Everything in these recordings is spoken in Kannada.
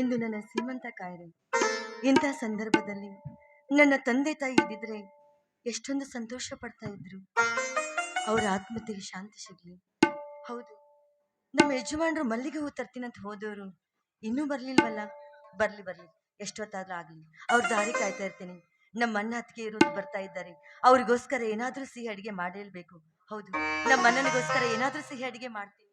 ಇಂದು ನನ್ನ ಸೀಮಂತ ಕಾಯಿಲೆ ಇಂಥ ಸಂದರ್ಭದಲ್ಲಿ ನನ್ನ ತಂದೆ ತಾಯಿ ಇದ್ದಿದ್ರೆ ಎಷ್ಟೊಂದು ಸಂತೋಷ ಪಡ್ತಾ ಇದ್ರು. ಅವರ ಆತ್ಮಹತ್ಯೆಗೆ ಶಾಂತಿ ಸಿಗ್ಲಿ. ಹೌದು, ನಮ್ಮ ಯಜಮಾನರು ಮಲ್ಲಿಗೆ ಹೂ ತರ್ತೀನಂತ ಹೋದವರು ಇನ್ನೂ ಬರ್ಲಿಲ್ವಲ್ಲ? ಬರ್ಲಿ ಬರ್ಲಿ, ಎಷ್ಟೊತ್ತಾದ್ರೂ ಆಗ್ಲಿ. ಅವ್ರ ದಾರಿ ಕಾಯ್ತಾ ಇರ್ತೀನಿ. ನಮ್ಮ ಅಣ್ಣ ಅತ್ತಿಗೆ ಇರೋದು ಬರ್ತಾ ಇದ್ದಾರೆ. ಅವ್ರಿಗೋಸ್ಕರ ಏನಾದ್ರೂ ಸಿಹಿ ಅಡಿಗೆ ಮಾಡಲೇಬೇಕು ಹೌದು, ನಮ್ಮ ಅಣ್ಣನಿಗೋಸ್ಕರ ಏನಾದ್ರೂ ಸಿಹಿ ಅಡಿಗೆ ಮಾಡ್ತೀನಿ.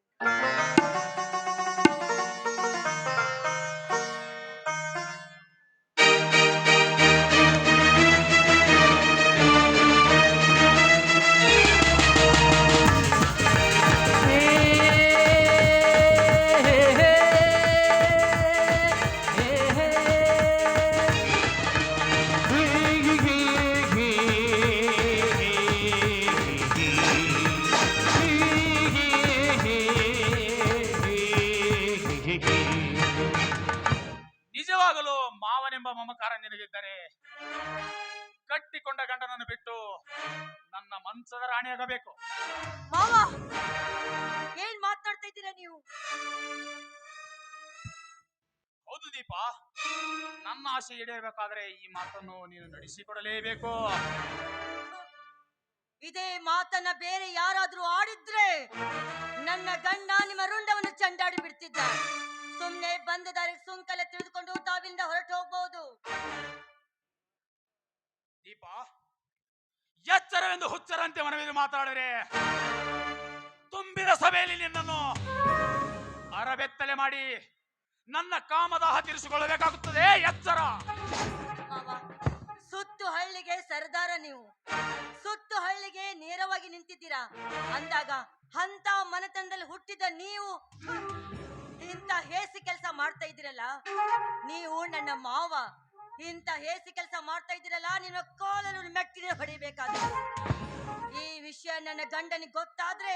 ಈಡೇರಬೇಕಾದ್ರೆ ಈ ಮಾತನ್ನು ನೀನು ನಡೆಸಿಕೊಡಲೇಬೇಕು. ಇದೇ ಮಾತನ್ನ ಬೇರೆ ಯಾರಾದ್ರೂ ಆಡಿದ್ರೆ ನನ್ನ ಗಂಡ ನಿಮ್ಮ ರುಂಡವನ್ನು ಚಂಡಾಡಿ ಬಿಡ್ತಿದ್ದ ಸುಮ್ನೆ ಬಂದ ದಾರಿ ಸುಂಕಲೆ ತಿಳಿದುಕೊಂಡು ತಾವಿಂದ ಹೊರಟು ಹೋಗ್ಬಹುದು ದೀಪ ಎಚ್ಚರವೆಂದು ಹುಚ್ಚರಂತೆ ಮನವಿದು ಮಾತಾಡಿದ್ರೆ ತುಂಬಿದ ಸಭೆಯಲ್ಲಿ ನಿನ್ನನ್ನು ಅರಬೆತ್ತಲೆ ಮಾಡಿ ನನ್ನ ಕಾಮದಾಹ ತೀರಿಸಿಕೊಳ್ಳಬೇಕಾಗುತ್ತದೆ. ಇಂಥ ಹೇಸಿ ಕೆಲಸ ಮಾಡ್ತಾ ಇದ್ದೀರಲ್ಲ ನಿನ್ನ ಕಾಲನ್ನು ಮೆಟ್ಟಿನ ಹೊಡಿಬೇಕಾದ್ರೆ ಈ ವಿಷಯ ನನ್ನ ಗಂಡನಿಗೆ ಗೊತ್ತಾದ್ರೆ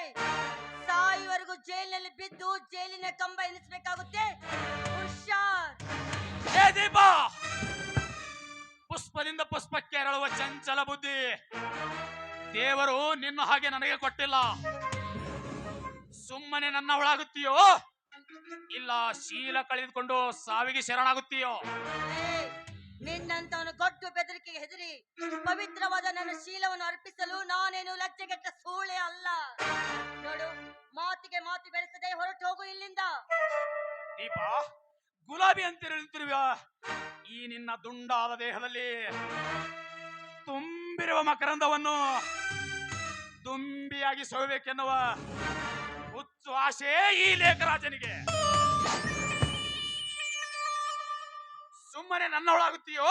ಸಾಯುವರೆಗೂ ಜೈಲಿನಲ್ಲಿ ಬಿದ್ದು ಜೈಲಿನ ಕಂಬ ಎನಿಸ್ಬೇಕಾಗುತ್ತೆ. ಹುಷಾರ್. ದೀಪ! ಪುಷ್ಪದಿಂದ ಪುಷ್ಪಕ್ಕೆ ಅರಳುವ ಚಂಚಲ ಬುದ್ಧಿ. ದೇವರು ನಿನ್ನ ಹಾಗೆ ನನಗೆ ಕೊಟ್ಟಿಲ್ಲ. ಸುಮ್ಮನೆ ನನ್ನ ಒಳಾಗುತ್ತೀಯೋ ಇಲ್ಲ ಶೀಲ ಕಳೆದುಕೊಂಡು ಸಾವಿಗೆ ಶರಣಾಗುತ್ತೀಯೋ? ನಿನ್ನಂತವನು ಕೊಟ್ಟು ಬೆದರಿಕೆಗೆ ಹೆದರಿ ಪವಿತ್ರವಾದ ನನ್ನ ಶೀಲವನ್ನು ಅರ್ಪಿಸಲು ನಾನೇನು ಲಜ್ಜೆಗೆಟ್ಟ ಸೂಳೆ ಅಲ್ಲ. ನೋಡು, ಮಾತಿಗೆ ಮಾತು ಬೆಳೆಸದೆ ಹೊರಟು ಹೋಗು ಇಲ್ಲಿಂದ. ದೀಪ, ಗುಲಾಬಿ ಅಂತಿರುತ್ತಿರುವ ಈ ನಿನ್ನ ದುಂಡಾದ ದೇಹದಲ್ಲಿ ತುಂಬಿರುವ ಮಕರಂದವನ್ನು ತುಂಬಿಯಾಗಿ ಸೋಬೇಕೆನ್ನುವ ಹುಚ್ಚು ಆಶೆ ಈ ಲೇಖರಾಜನಿಗೆ. ಸುಮ್ಮನೆ ನನ್ನವಳಾಗುತ್ತೀಯೋ?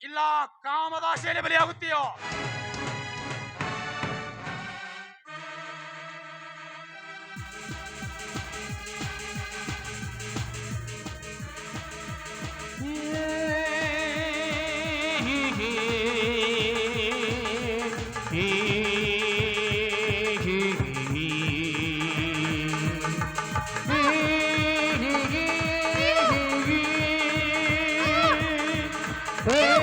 ಇಲ್ಲ ಕಾಮದಾಶೆಯಲ್ಲಿ ಬಲಿಯಾಗುತ್ತೀಯೋ? Yeah.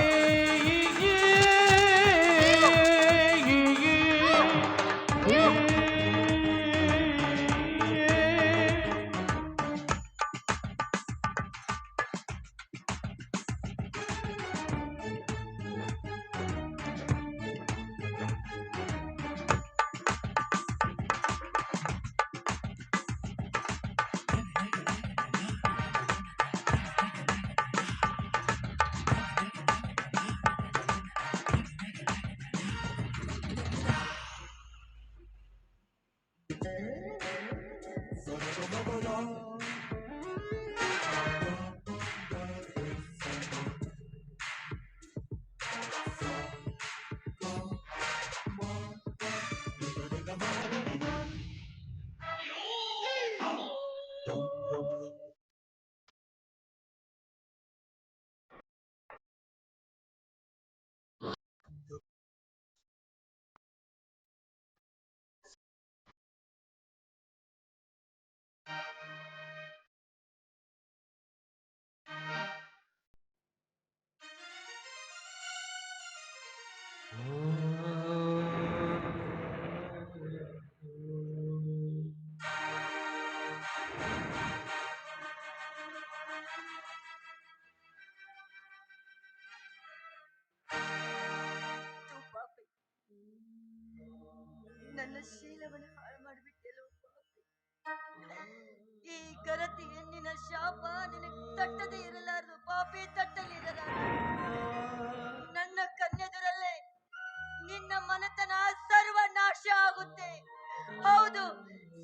ಹೌದು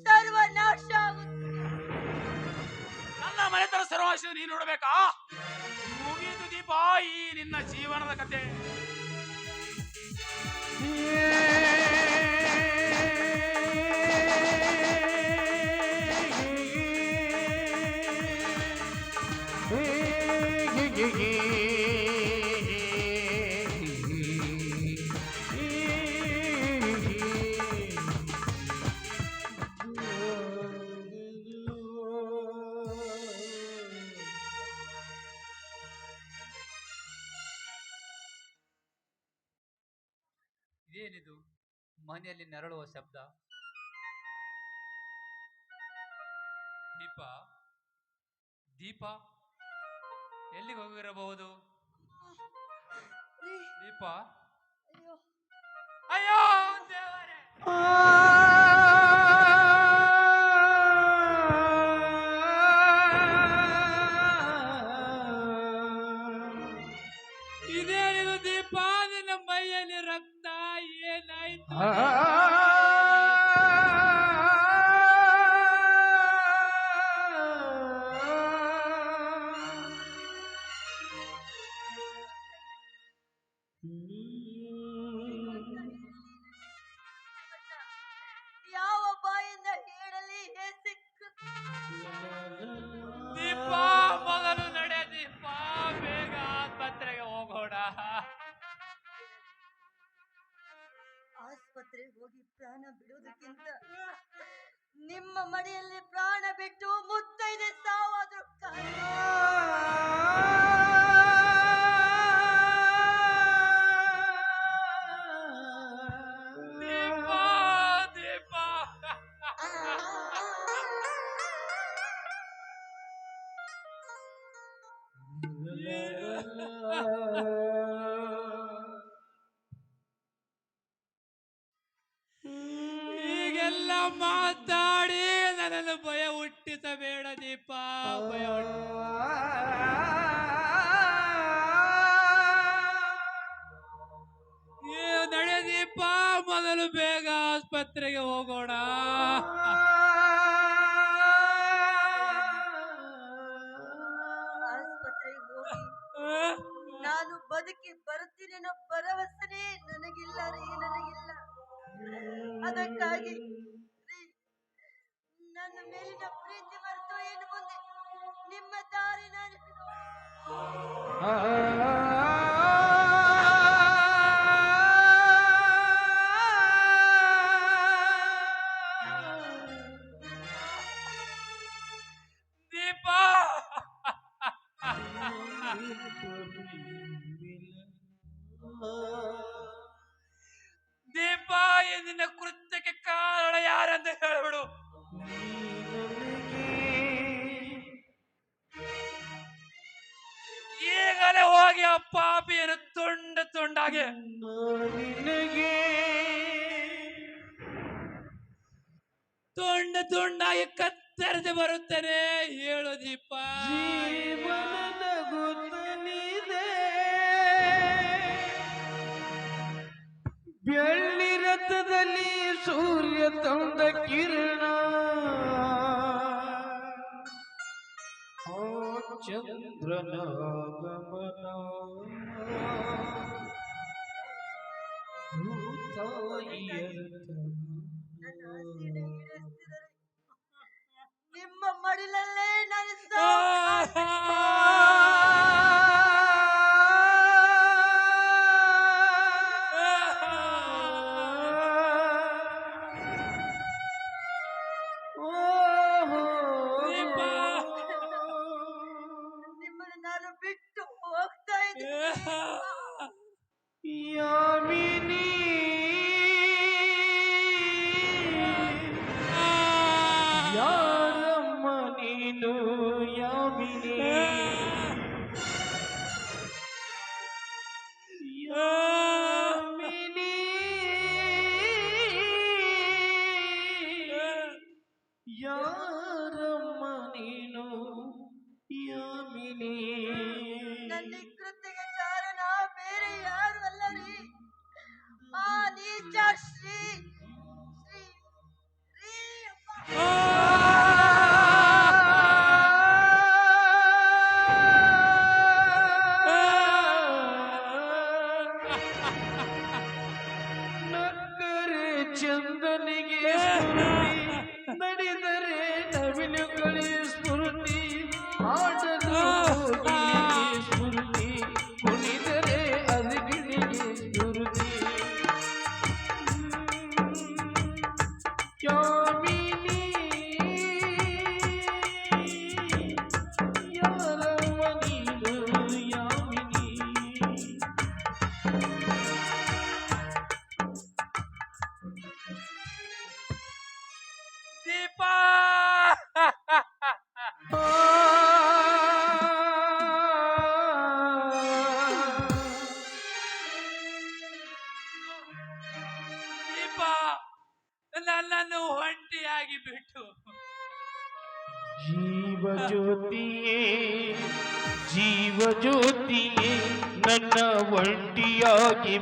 ಸರ್ವನಾಶ ನನ್ನ ಮನೆತರ ಸರ್ವನಾಶ ನೀನು ನೋಡ್ಬೇಕಾ? ಮುಗಿದು ದೀಪ ಈ ನಿನ್ನ ಜೀವನದ ಕತೆ. ದೀಪ ಎಲ್ಲಿಗೆ ಹೋಗಿರಬಹುದು? ದೀಪ? ಅಯ್ಯೋ. ಅಯ್ಯೋ ದೇವರೇ. ಆಸ್ಪತ್ರೆಗೆ ಹೋಗಿ ಪ್ರಾಣ ಬಿಡುವುದಕ್ಕಿಂತ ನಿಮ್ಮ ಮಡಿಯಲ್ಲಿ ಪ್ರಾಣ ಬಿಟ್ಟು ಮುತ್ತೈದೆ ಸಾವಾದ್ರೂ ನಾನು ಬದುಕಿ ಬರ್ತೀನಿ ಅನ್ನೋ ಭರವಸೆನೇ ನನಗಿಲ್ಲ ರೀ ನನಗಿಲ್ಲ. ಅದಕ್ಕಾಗಿ ನನ್ನ ಮೇಲಿನ ಪ್ರೀತಿ ಮರೆತು ಏನು ಮುಂದೆ ನಿಮ್ಮ ದಾರಿ ನಾನು ಯಾರೆಂದು ಹೇಳ್ಬಿಡು. ಈಗಲೇ ಹೋಗಿ ಆ ಪಾಪಿಯನ್ನು ತುಂಡ ತುಂಡಾಗೆ. ತುಂಡ ತುಂಡಾಗಿ ಕತ್ತರಿಸಿ ಬರುತ್ತೇನೆ, ಹೇಳು ದೀಪ. ಗುತ್ತಲಿದೆ ಬೆಳ್ಳಿ ಸೂರ್ಯ ತಂದ ಕಿರಣ. ಓ ಚಂದ್ರನ ಗಮನ ನನ್ನ ಆಸೆಯನ್ನು ಈಡೇರಿಸ್ತಿದ್ದಾರೆ. ನಿಮ್ಮ ಮಡಿಲಲ್ಲೇ ನಾನು Yeah! தமிழுகளில் ஸ்புருதி ஆட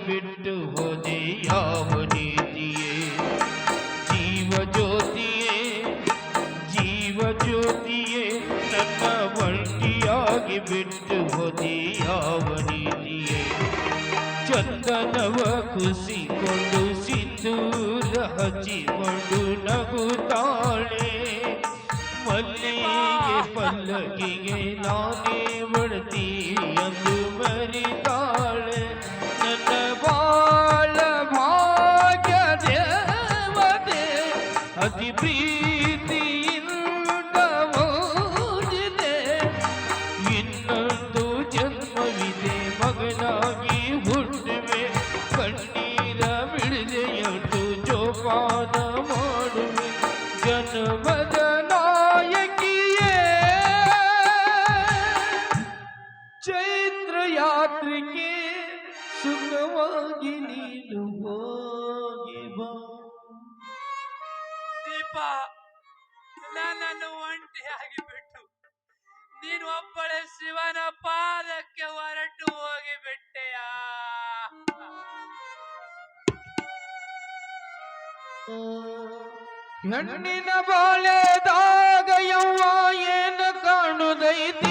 ಬಿಟ್ಟು ಹೋದೆ ಯಾವ ನೀತಿಯೇ ಜೀವ ಜ್ಯೋತಿಯೇ ಜೀವ ಜ್ಯೋತಿಯೇ ನನ್ನ ಒಂಟಿಯಾಗಿ ಬಿಟ್ಟು ಹೋದೆ ಯಾವ ನೀತಿಯೇ ಚಂದನವ ಕುಸಿಕೊಂಡು ಸಿಂಧೂರ ಹಚ್ಚಿಕೊಂಡು ನಗುತ್ತಾಳೆ ಮಲ್ಲಿಗೆ ಪಲ್ಲಕಿಗೆ ನಾನೇ ಬಡ್ತಿ ಎಂದು ಮರಿತಾಳೆ ನೀನು ಹೋಗಿ ದೀಪ, ನನ್ನನ್ನು ಒಂಟಿಯಾಗಿ ಬಿಟ್ಟು, ನೀನು ಒಬ್ಬಳೆ ಶಿವನ ಪಾದಕ್ಕೆ ಹೊರಟು ಹೋಗಿ ಬಿಟ್ಟೆಯಾ ಬಾಳೆದಾಗ ಯವ್ವ ಏನು ಕಾಣುದೈತಿ?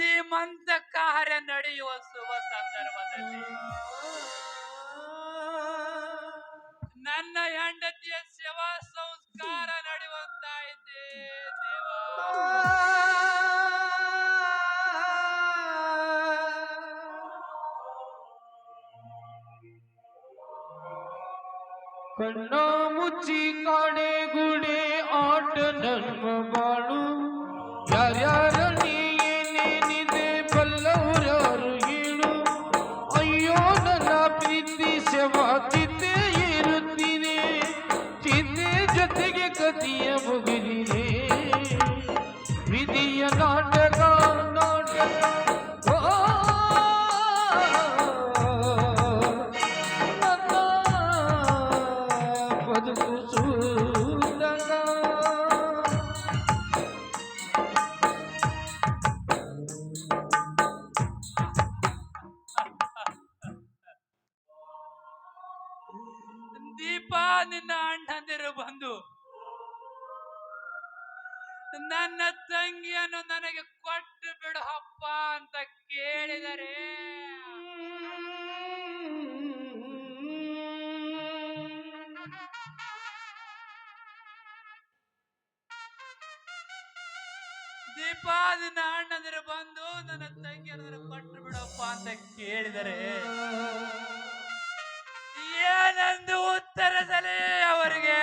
ಸೀಮಂತ ಕಾರ್ಯ ನಡೆಯುವ ಶುಭ ಸಂದರ್ಭದಲ್ಲಿ. ನನ್ನ ಹೆಂಡತಿಯ ಸೇವಾ ಸಂಸ್ಕಾರ ನಡೆಯುವಂತಾಯಿತೆ ದೇವ. ಕಣ್ಣ ಮುಚ್ಚಿ ಕಾಡೆ ಗುಡೆ ಆಟ ನನ್ಮ ಬಾಳು ಕೇಳಿದರೆ ದೀಪ ನಿನ್ನ ಅಣ್ಣಂದಿರು ಬಂದು ನನ್ನ ತಂಗಿ ನನಗೆ ಕೊಟ್ಟು ಬಿಡಪ್ಪ ಅಂತ ಕೇಳಿದರೆ, ಏನಂದು ಉತ್ತರಿಸಲಿ ಅವರಿಗೆ?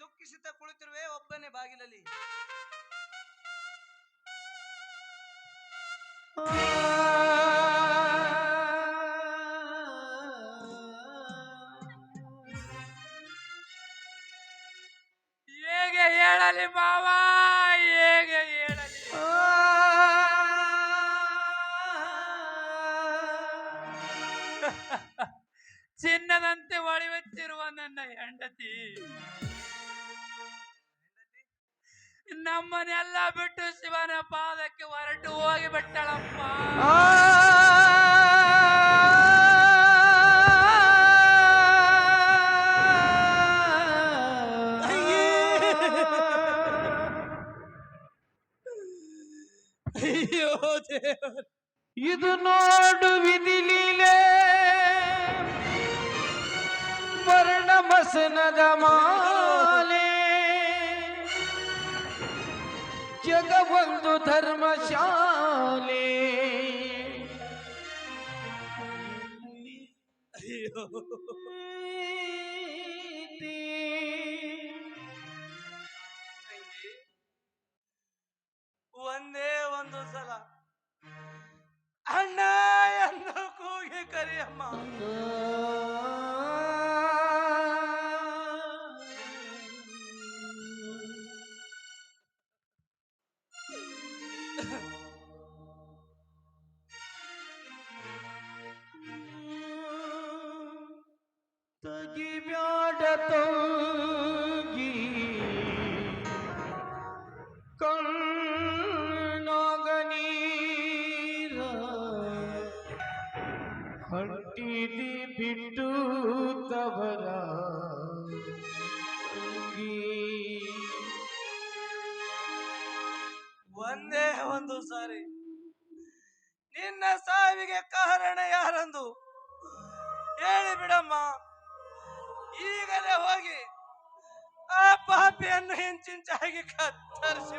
ದುಃಖಿಸುತ್ತಾ ಕುಳಿತಿರುವೆ ಒಬ್ಬನೇ ಬಾಗಿಲಲ್ಲಿ. ಹೇಗೆ ಹೇಳಲಿ ಮಾವ? ನಮ್ಮನ್ನೆಲ್ಲ ಬಿಟ್ಟು ಶಿವನ ಪಾದಕ್ಕೆ ಹೊರಟು ಹೋಗಿ ಬಿಟ್ಟಳಪ್ಪ. ಅಯ್ಯೋ. ದೇವರೇ. ಇದು ನೋಡು ವಿಧಿಲೀಲೆ ಲೀಲೆ ವರ್ಣ धर्मशाला ಆ ಹೆಂಚಿಂಚಾಗಿ ಕತ್ತರಿಸಿ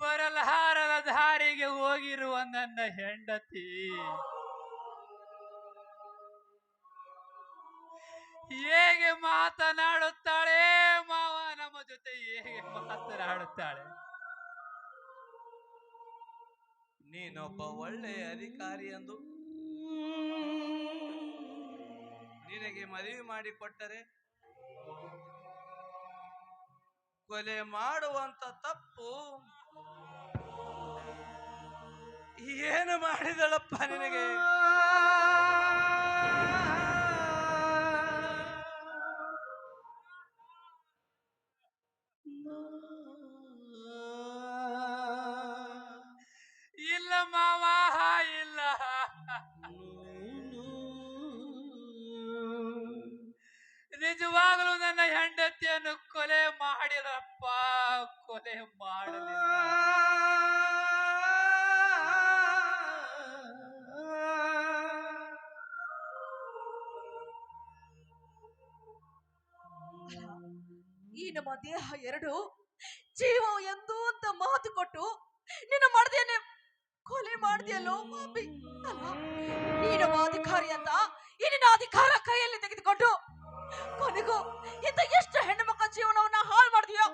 ಬರಲಹಾರದ ದಾರಿಗೆ ಹೋಗಿರುವ ನನ್ನ ಹೆಂಡತಿ. ಹೇಗೆ ಮಾತನಾಡುತ್ತಾಳೆ ಮಾವ, ನಮ್ಮ ಜೊತೆ ಹೇಗೆ ಮಾತನಾಡುತ್ತಾಳೆ? ನೀನೊಬ್ಬ ಒಳ್ಳೆಯ ಅಧಿಕಾರಿ ಎಂದು. ನಿನಗೆ ಮದುವೆ ಮಾಡಿಕೊಟ್ಟರೆ ಕೊಲೆ ಮಾಡುವಂತ ತಪ್ಪು. ಏನು ಮಾಡಿದಳಪ್ಪ ನಿನಗೆ? ನಮ್ಮ ದೇಹ ಎರಡು. ಜೀವ ಎಂದು ಅಂತ ಮಾತು ಕೊಟ್ಟು ನಿನ್ನ ಮಾಡ್ದೇನೆ? ಕೊಲೆ ಮಾಡ್ದಿಯಲ್ಲೋ, ಪಾಪಿ? ನೀನೊಬ್ಬ ಅಧಿಕಾರಿ ಅಂತ ಈ ಅಧಿಕಾರ ಕೈಯಲ್ಲಿ ತೆಗೆದುಕೊಂಡು, ಕೊನೆಗೂ ಇಂಥ ಎಷ್ಟು ಹೆಣ್ಣು ಮಕ್ಕಳ ಜೀವನವನ್ನ ಹಾಳು ಮಾಡ್ತೀಯೋ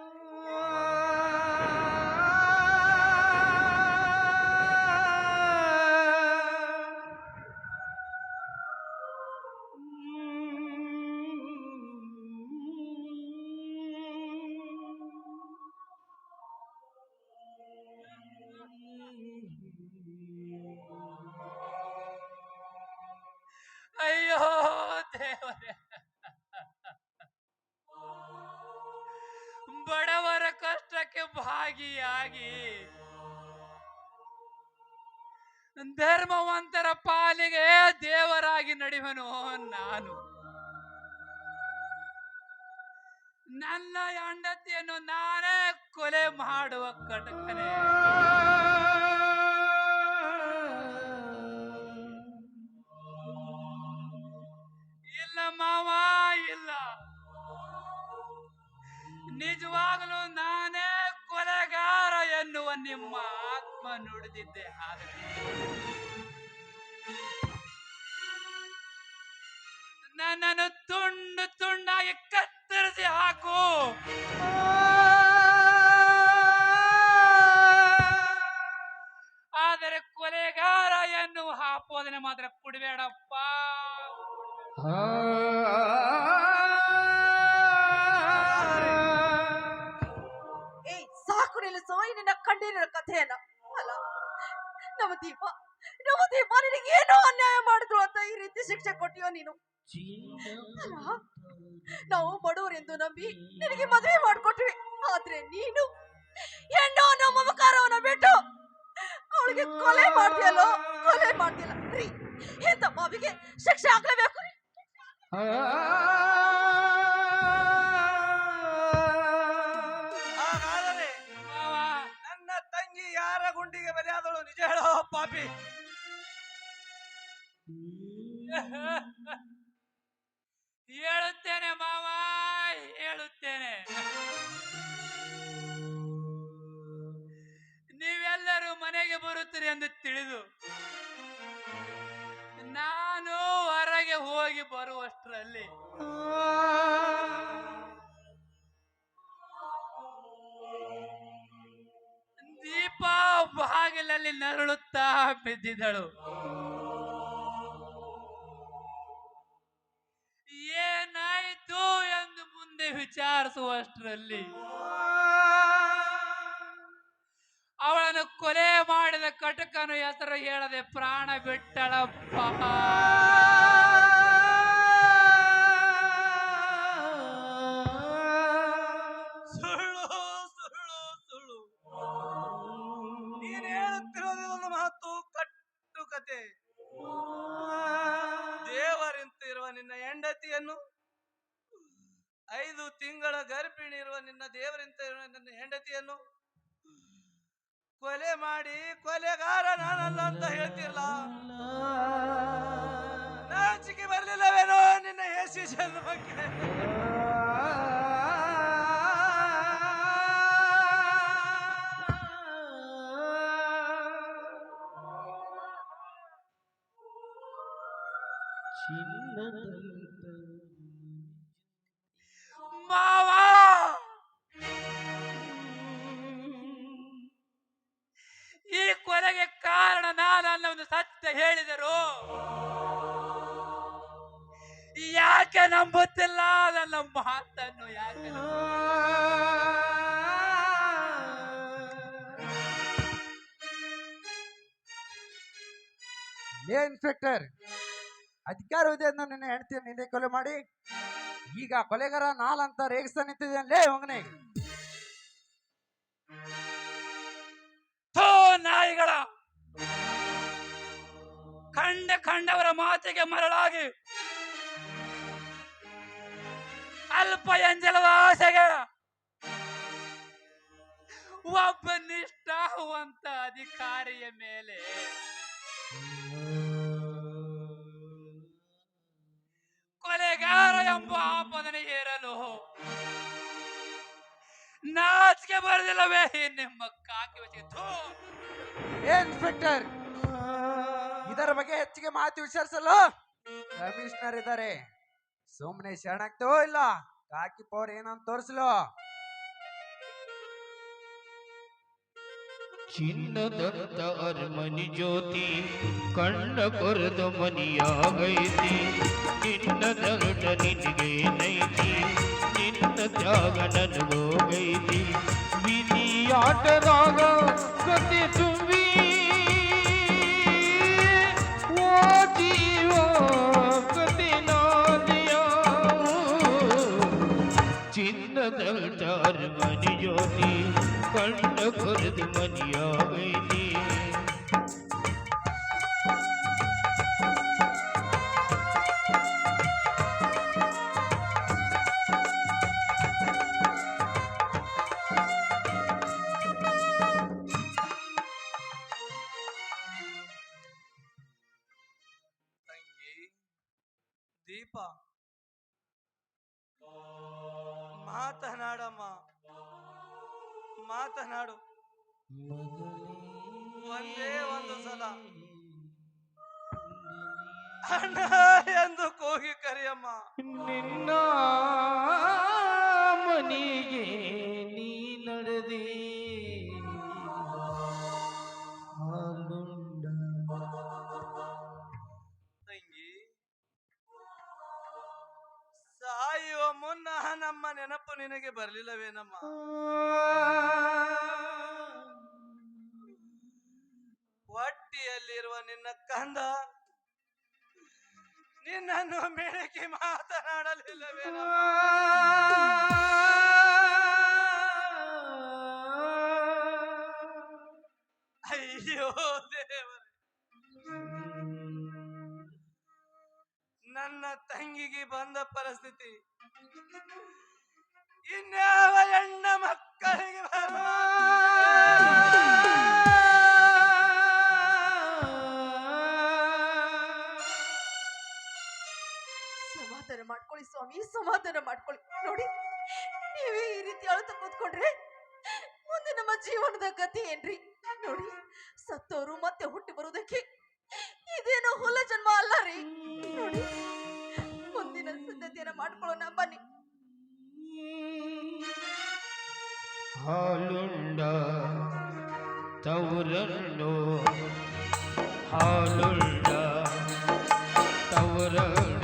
ಭಾಗಿಯಾಗಿ ಧರ್ಮವಂತರ ಪಾಲಿಗೆ ದೇವರಾಗಿ ನಡೆಯುವನು ನಾನು. ನನ್ನ ಹೆಂಡತಿಯನ್ನು ನಾನೇ ಕೊಲೆ ಮಾಡುವ ಕಟಕನೆ. ನುಡಿದಿದ್ದೆ ಆದರೆ ನನ್ನನ್ನು ತುಂಡು ತುಂಡಾಗಿ ಕತ್ತರಿಸಿ ಹಾಕು. ಆದರೆ ಕೊಲೆಗಾರ ಎನ್ನುವ ಹಾಪೋದನೆ ಮಾತ್ರ ಕುಡಿಬೇಡಪ್ಪ ಸಾಕು ನಿಲ್ಲಿಸೋ ನಿನ್ನ ಕಣ್ಣೀರಿನ ಕಥೆಯನ್ನ. ಅಲ್ಲ ನಮ್ಮ ದೀಪ ನಮ್ಮ ದೀಪ ನಿನಗೆ ಏನೋ ಅನ್ಯಾಯ ಮಾಡಿದ್ರು ಅಂತ ಈ ರೀತಿ ಶಿಕ್ಷೆ ಕೊಟ್ಟಿಯೋ ನೀನು? ನಾವು ಬಡವರೆಂದು ನಂಬಿ ನಿನಗೆ ಮದುವೆ ಮಾಡಿಕೊಟ್ವಿ. ಆದ್ರೆ ನೀನು ಹೆಣ್ಣು ಅನ್ನೋ ಮಮಕಾರವನ್ನ ಬಿಟ್ಟು ಅವಳಿಗೆ ಕೊಲೆ ಮಾಡ್ತೀಯಲ್ಲೋ? ಕೊಲೆ ಮಾಡ್ತಿಲ್ಲ ರೀ ಎಂತ ಬಾವಿಗೆ ಶಿಕ್ಷೆ ಆಗ್ಲೇಬೇಕು? ರೀ ಪಾಪಿ ಹೇಳುತ್ತೇನೆ ಮಾವ ಹೇಳುತ್ತೇನೆ. ನೀವೆಲ್ಲರೂ ಮನೆಗೆ ಬರುತ್ತೀರಿ ಎಂದು ತಿಳಿದು ನಾನು ಹೊರಗೆ ಹೋಗಿ ಬರುವಷ್ಟರಲ್ಲಿ. ಬಾಗಿಲಲ್ಲಿ ನರಳುತ್ತಾ ಬಿದ್ದಿದ್ದಳು ಏನಾಯ್ತು ಎಂದು ಮುಂದೆ ವಿಚಾರಿಸುವಷ್ಟರಲ್ಲಿ ಅವಳನ್ನು ಕೊಲೆ ಮಾಡಿದ ಕಟಕನ ಹೆಸರು ಹೇಳದೆ ಪ್ರಾಣ ಬಿಟ್ಟಳಪ್ಪ. ಐದು ತಿಂಗಳ ಗರ್ಭಿಣಿ ಇರುವ ನಿನ್ನ ಇರುವ ನಿನ್ನ ಹೆಂಡತಿಯನ್ನು ಕೊಲೆ ಮಾಡಿ ಕೊಲೆಗಾರ ನಾನಲ್ಲ ಅಂತ ಹೇಳ್ತಿರಲ್ಲ? ನಾಚಿಕೆ ಬರ್ಲಿಲ್ಲವೇನೋ ನಿನ್ನ ಯಶಿ ಜನ್ಮಕ್ಕೆ ಹೇಳಿದರು. ಯಾಕೆ ನಂಬುತ್ತಿಲ್ಲ? ನನ್ನ ಮಾತನ್ನು ಯಾಕೆ ಲೇ ಇನ್ಸ್ಪೆಕ್ಟರ್ ಅಧಿಕಾರವಿದೆ ಅಂತ ನಿನ್ನ ಹೆಂಡತಿ ನಿನ್ನೆ ಕೊಲೆ ಮಾಡಿ, ಈಗ ಕೊಲೆಗಾರ ನಾಲಂತ ರೇಗಿಸ್ತಾ ನಿಂತಿದ್ದೇನೆ ಹೋಗನೆ ಥೋ ನಾಯಿಗಳ ಕಂಡ ಕಂಡವರ ಮಾತಿಗೆ ಮರಳಾಗಿ. ಅಲ್ಪ ಎಂಜಲದ ಆಸೆಗೆ ಒಬ್ಬ ನಿಷ್ಠಾಹುವಂತ ಅಧಿಕಾರಿಯ ಮೇಲೆ ಕೊಲೆಗಾರ ಎಂಬ ಆಪದನೆ ಏರಲು ನಾಚಿಕೆ ಬರದಿಲ್ಲವೇ? ಈ ನಿಮ್ಮ ಕಾಕಿ ಇನ್ಸ್ಪೆಕ್ಟರ್ ಇದರ ಬಗ್ಗೆ ಹೆಚ್ಚಿಗೆ ಮಾತು ವಿಚಾರಿಸಲು ಕಮಿಷನರ್ ಇದ್ದಾರೆ ಸುಮ್ಮನೆ ಶರಣಾಗ್ತೋ ಇಲ್ಲ? ಕಾಕಿ ಪೌರ್ ಏನಂತ ತೋರಿಸಲು? ಚಿನ್ನದಂತ ಅರಮನಿ ಜ್ಯೋತಿ, ಕಣ್ಣ ಕೊರದ ಮನಿಯಾಗೈತಿ ನಿನ್ನ ದರುಟ ನಿನಗೆ ನೈತಿ, ನಿನ್ನ ತ್ಯಾಗ ನನಗೋಗೈತಿ ವಿಧಿಯಾಟದಾಗ ಕತೆ ತುಂಬಿ ಓ ಜೀವ ಕತೆ ನಾದಿಯ ಚಿನ್ನದ ಅರಮನಿ ಜ್ಯೋತಿ ಕಣ್ಣ ದೀಪ. ಮಾತನಾಡಮ್ಮ. ಮಾತನಾಡು. ಒಂದೇ ಒಂದು ಸಲ. ಅಣ್ಣ ಎಂದು ಕೂಗಿ ಕರಿಯಮ್ಮ. ನಿನ್ನ ಮನೆಗೆ ನಮ್ಮ ನೆನಪು ನಿನಗೆ ಬರಲಿಲ್ಲವೇನಮ್ಮ? ಹೊಟ್ಟಿಯಲ್ಲಿರುವ ನಿನ್ನ ಕಂದ ನಿನ್ನನ್ನು ಮೆಳಕಿ ಮಾತನಾಡಲಿಲ್ಲವೇನಮ್ಮ? ಅಯ್ಯೋ ದೇವರೇ. ನನ್ನ ತಂಗಿಗೆ ಬಂದ ಪರಿಸ್ಥಿತಿ ಇನ್ಯಾವ ಹೆಣ್ಣ ಮಕ್ಕಳಿಗೆ ಸಮಾಧಾನ ಮಾಡ್ಕೊಳ್ಳಿ ಸ್ವಾಮಿ, ಸಮಾಧಾನ ಮಾಡ್ಕೊಳ್ಳಿ. ನೋಡಿ, ನೀವೇ ಈ ರೀತಿ ಅಳುತ್ತ ಕೂತ್ಕೊಂಡ್ರೆ ಮುಂದೆ ನಮ್ಮ ಜೀವನದ ಗತಿ ಏನ್ರಿ? Yeah.